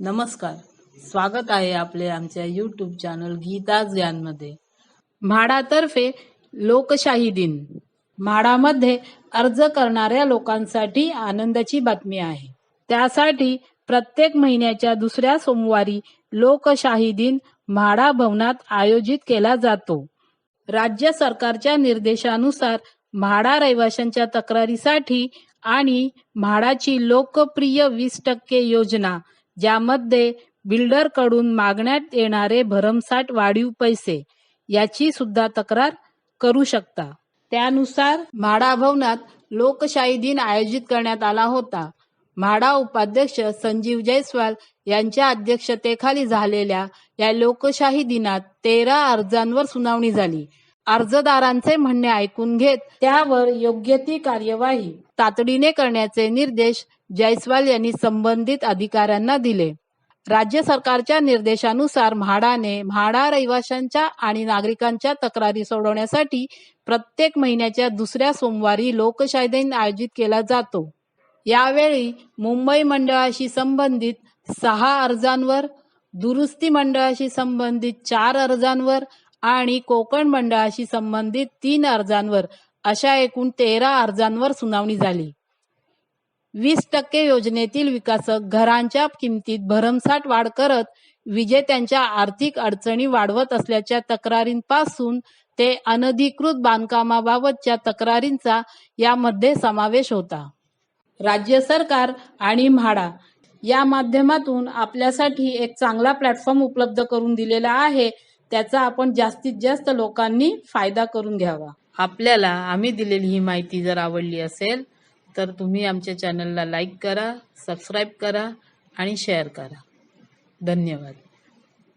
नमस्कार. स्वागत आहे आपले आमच्या यूट्यूब चॅनल गीता ज्ञानमध्ये. म्हाडातर्फे लोकशाही दिन. म्हाडामध्ये अर्ज करणाऱ्या लोकांसाठी आनंदाची बातमी आहे. त्यासाठी प्रत्येक महिन्याच्या दुसऱ्या सोमवारी लोकशाही दिन म्हाडा भवनात आयोजित केला जातो. राज्य सरकारच्या निर्देशानुसार म्हाडा रहिवाशांच्या तक्रारीसाठी आणि म्हाडाची लोकप्रिय वीस टक्के योजना ज्यामध्ये बिल्डरकडून मागण्यात येणारे भरमसाठ वाढीव पैसे याची सुद्धा तक्रार करू शकता. त्यानुसार म्हाडा भवनात लोकशाही दिन आयोजित करण्यात आला होता. म्हाडा उपाध्यक्ष संजीव जयस्वाल यांच्या अध्यक्षतेखाली झालेल्या या लोकशाही दिनात तेरा अर्जांवर सुनावणी झाली. अर्जदारांचे म्हणणे ऐकून घेत त्यावर योग्य ती कार्यवाही तातडीने करण्याचे निर्देश जयस्वाल यांनी संबंधित अधिकाऱ्यांना दिले. राज्य सरकारच्या निर्देशानुसार म्हाडाने म्हाडा रहिवाशांच्या आणि नागरिकांच्या तक्रारी सोडवण्यासाठी प्रत्येक महिन्याच्या दुसऱ्या सोमवारी लोकशाही दिन आयोजित केला जातो. यावेळी मुंबई मंडळाशी संबंधित सहा अर्जांवर दुरुस्ती मंडळाशी संबंधित चार अर्जांवर आणि कोकण मंडळाशी संबंधित तीन अर्जांवर अशा एकूण तेरा अर्जांवर सुनावणी झाली. वीस टक्के योजनेतील विकासक घरांच्या किमतीत भरमसाठ वाढ करत विजेत्यांच्या आर्थिक अडचणी वाढवत असल्याच्या तक्रारींपासून ते अनधिकृत बांधकामाबाबतच्या तक्रारींचा यामध्ये समावेश होता. राज्य सरकार आणि म्हाडा या माध्यमातून आपल्यासाठी एक चांगला प्लॅटफॉर्म उपलब्ध करून दिलेला आहे त्याचा आपण जास्तीत जास्त लोकांनी फायदा करून घ्यावा. आपल्याला आम्ही दिलेली ही माहिती जर आवडली असेल तर तुम्ही आमच्या चॅनलला लाईक करा सबस्क्राईब करा आणि शेअर करा. धन्यवाद.